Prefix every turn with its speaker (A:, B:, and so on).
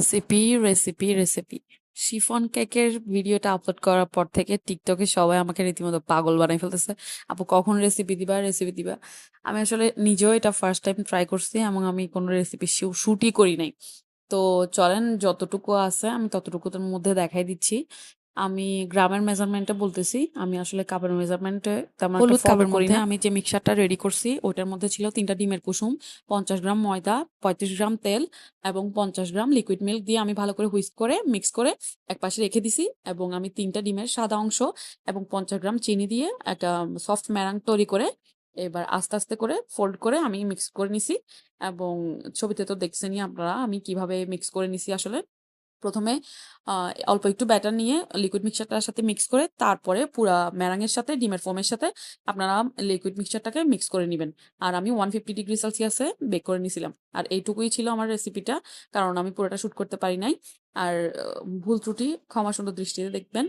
A: Recipe, recipe, recipe. Chiffon কেকের ভিডিওটা upload করার পর থেকে টিকটকে সবাই আমাকে রীতিমতো পাগল বানাই ফেলতেছে। আপু কখন রেসিপি দিবা, রেসিপি দিবা। আমি আসলে নিজেও এটা ফার্স্ট টাইম ট্রাই করছি এবং আমি কোনো রেসিপি শু শুটই করি নাই। তো চলেন যতটুকু আছে আমি ততটুকুর মধ্যে দেখাই দিচ্ছি। আমি গ্রামের মেজারমেন্টে বলতেছি। আমি আসলে কাপের মেজারমেন্টে তেমন
B: হলুদ কাপের মধ্যে।
A: আমি যে মিক্সারটা রেডি করছি ওইটার মধ্যে ছিল তিনটা ডিমের কুসুম, ৫০ গ্রাম ময়দা, ৩৫ গ্রাম তেল এবং ৫০ গ্রাম লিকুইড মিল্ক দিয়ে আমি ভালো করে হুইস্ক করে মিক্স করে একপাশে রেখে দিছি এবং আমি তিনটা ডিমের সাদা অংশ এবং ৫০ গ্রাম চিনি দিয়ে একটা সফট ম্যারাং তৈরি করে এবার আস্তে, আস্তে করে ফোল্ড করে আমি মিক্স করে নিছি এবং ছবিতে তো দেখছেনই আপনারা আমি কীভাবে মিক্স করে নিছি আসলে। ১ম এ অল্প একটু ব্যাটার নিয়ে লিকুইড মিক্সচারটার সাথে মিক্স করে তারপরে পুরা ম্যারাঙের সাথে, ডিমের ফোমের সাথে আপনারা লিকুইড মিক্সচারটাকে মিক্স করে নেবেন আর আমি 150 ডিগ্রি সেলসিয়াসে বেক করে নিয়েছিলাম আর এইটুকুই ছিল আমার রেসিপিটা। কারণ আমি পুরোটা শ্যুট করতে পারি নাই। আর ভুল ত্রুটি, ক্ষমা সুন্দর দৃষ্টিতে দেখবেন।